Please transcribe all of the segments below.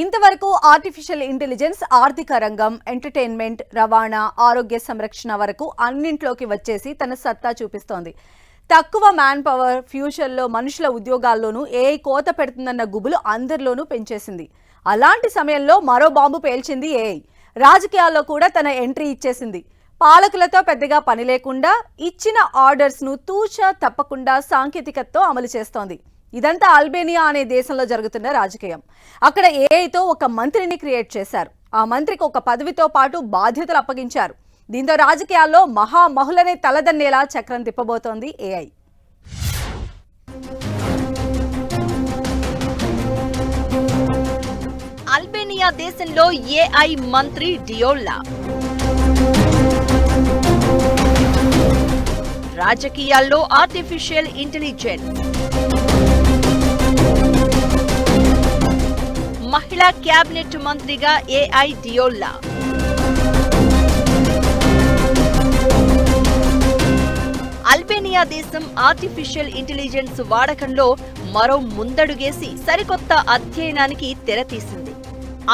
ఇంతవరకు artificial intelligence ఆర్థిక రంగం ఎంటర్టైన్మెంట్ రవాణా ఆరోగ్య సంరక్షణ వరకు అన్నింట్లోకి వచ్చేసి తన సత్తా చూపిస్తోంది. తక్కువ మ్యాన్ పవర్ ఫ్యూచర్లో మనుషుల ఉద్యోగాల్లోనూ ఏఐ కోత పెడుతుందన్న గుబులు అందరిలోనూ పెంచేసింది. అలాంటి సమయంలో మరో బాంబు పేల్చింది ఏఐ రాజకీయాల్లో కూడా తన ఎంట్రీ ఇచ్చేసింది. పాలకులతో పెద్దగా పని లేకుండా ఇచ్చిన ఆర్డర్స్ను తూచా తప్పకుండా సాంకేతికతతో అమలు చేస్తోంది. ఇదంతా అల్బేనియా అనే దేశంలో జరుగుతున్న రాజకీయం. అక్కడ ఏఐతో ఒక మంత్రిని క్రియేట్ చేశారు. ఆ మంత్రికి ఒక పదవితో పాటు బాధ్యతలు అప్పగించారు. దీంతో రాజకీయాల్లో మహామహులనే తలదన్నేలా చక్రం తిప్పబోతోంది ఏఐ. అల్బేనియా దేశంలో ఏఐ మంత్రి డియోల్లా. రాజకీయాల్లో ఆర్టిఫిషియల్ ఇంటెలిజెన్స్. క్యాబినెట్ మంత్రిగా ఏఐ డియోల్లా అల్బేనియా దేశం ఆర్టిఫిషియల్ ఇంటెలిజెన్స్ వాడకంలో మరో ముందడుగేసి సరికొత్త అధ్యయనానికి తెరతీసింది.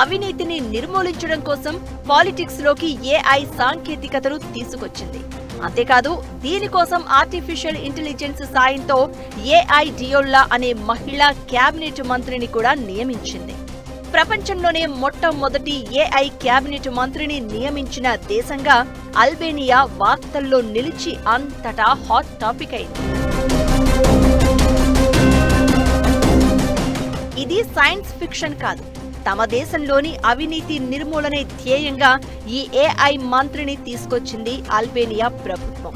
అవినీతిని నిర్మూలించడం కోసం పాలిటిక్స్లోకి ఏఐ సాంకేతికతను తీసుకొచ్చింది. అంతేకాదు దీనికోసం ఆర్టిఫిషియల్ ఇంటెలిజెన్స్ సాయంతో ఏఐ డియోల్లా అనే మహిళా క్యాబినెట్ మంత్రిని కూడా నియమించింది. ప్రపంచంలోనే మొట్టమొదటి ఏఐ క్యాబినెట్ మంత్రిని నియమించిన దేశంగా అల్బేనియా వార్తల్లో నిలిచి అంతటా హాట్ టాపిక్ అయింది. ఇది సైన్స్ ఫిక్షన్ కాదు. తమ దేశంలోని అవినీతి నిర్మూలనే ధ్యేయంగా ఈ ఏఐ మంత్రిని తీసుకొచ్చింది అల్బేనియా ప్రభుత్వం.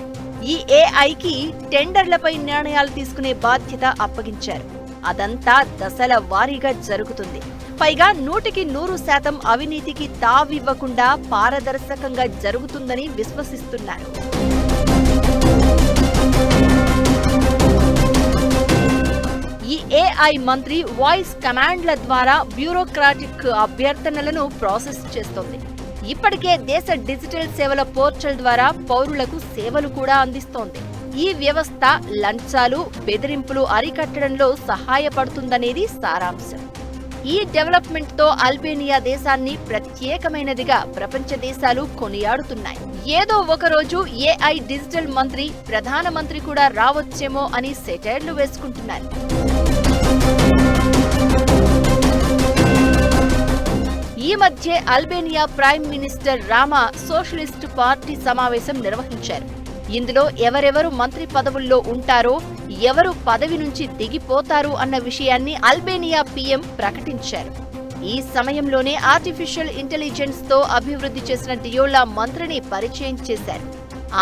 ఈ ఏఐకి టెండర్లపై నిర్ణయాలు తీసుకునే బాధ్యత అప్పగించారు. అదంతా దశల వారీగా జరుగుతుంది. పైగా నూటికి నూరు శాతం అవినీతికి తావివ్వకుండా పారదర్శకంగా జరుగుతుందని విశ్వసిస్తున్నారు. ఈ ఏఐ మంత్రి వాయిస్ కమాండ్ల ద్వారా బ్యూరోక్రాటిక్ అభ్యర్థనలను ప్రాసెస్ చేస్తోంది. ఇప్పటికే దేశ డిజిటల్ సేవల పోర్టల్ ద్వారా పౌరులకు సేవలు కూడా అందిస్తోంది. ఈ వ్యవస్థ లంచాలు బెదిరింపులు అరికట్టడంలో సహాయపడుతుందనేది సారాంశం. ఈ డెవలప్మెంట్తో అల్బేనియా దేశాన్ని ప్రత్యేకమైనదిగా ప్రపంచ దేశాలు కొనియాడుతున్నాయి. ఏదో ఒకరోజు ఏఐ డిజిటల్ మంత్రి ప్రధానమంత్రి కూడా రావచ్చేమో అని సెటైర్లు వేసుకుంటున్నారు. ఈ మధ్య Albania prime minister Rama socialist party సమావేశం నిర్వహించారు. ఇందులో ఎవరెవరు మంత్రి పదవుల్లో ఉంటారో ఎవరు పదవి నుంచి దిగిపోతారు అన్న విషయాన్ని అల్బేనియా పీఎం ప్రకటించారు. ఈ సమయంలోనే ఆర్టిఫిషియల్ ఇంటెలిజెన్స్తో అభివృద్ధి చేసిన డియోలా మంత్రిని పరిచయం చేశారు.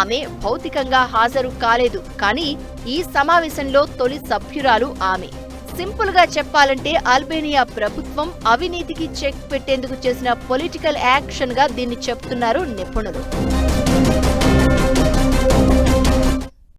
ఆమె భౌతికంగా హాజరు కాలేదు కానీ ఈ సమావేశంలో తొలి సభ్యురాలు ఆమె. సింపుల్గా చెప్పాలంటే అల్బేనియా ప్రభుత్వం అవినీతికి చెక్ పెట్టేందుకు చేసిన పొలిటికల్ యాక్షన్గా దీన్ని చెప్తున్నారు నిపుణులు.